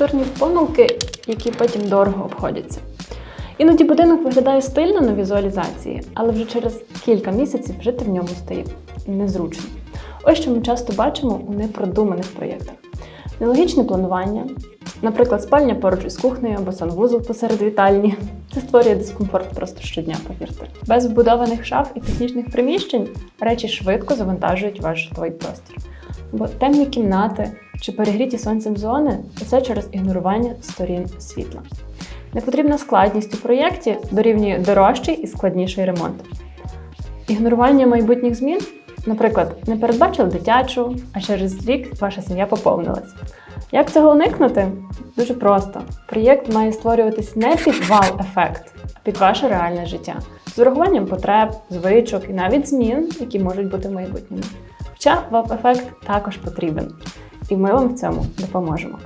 архітектурні помилки, які потім дорого обходяться. Іноді будинок виглядає стильно на візуалізації, але вже через кілька місяців жити в ньому стає незручно. Ось що ми часто бачимо у непродуманих проєктах: нелогічне планування, наприклад, спальня поруч із кухнею або санвузол посеред вітальні. Це створює дискомфорт просто щодня, повірте. Без вбудованих шаф і технічних приміщень речі швидко завантажують ваш житловий простір. Бо темні кімнати чи перегріті сонцем зони це через ігнорування сторін світла. Непотрібна складність у проєкті дорівнює дорожчий і складніший ремонт. Ігнорування майбутніх змін, наприклад, не передбачили дитячу, а через рік ваша сім'я поповнилась. Як цього уникнути? Дуже просто. Проєкт має створюватись не під вау-ефект, а під ваше реальне життя з урахуванням потреб, звичок і навіть змін, які можуть бути в майбутньому. Хоча вау-ефект також потрібен, і ми вам в цьому допоможемо.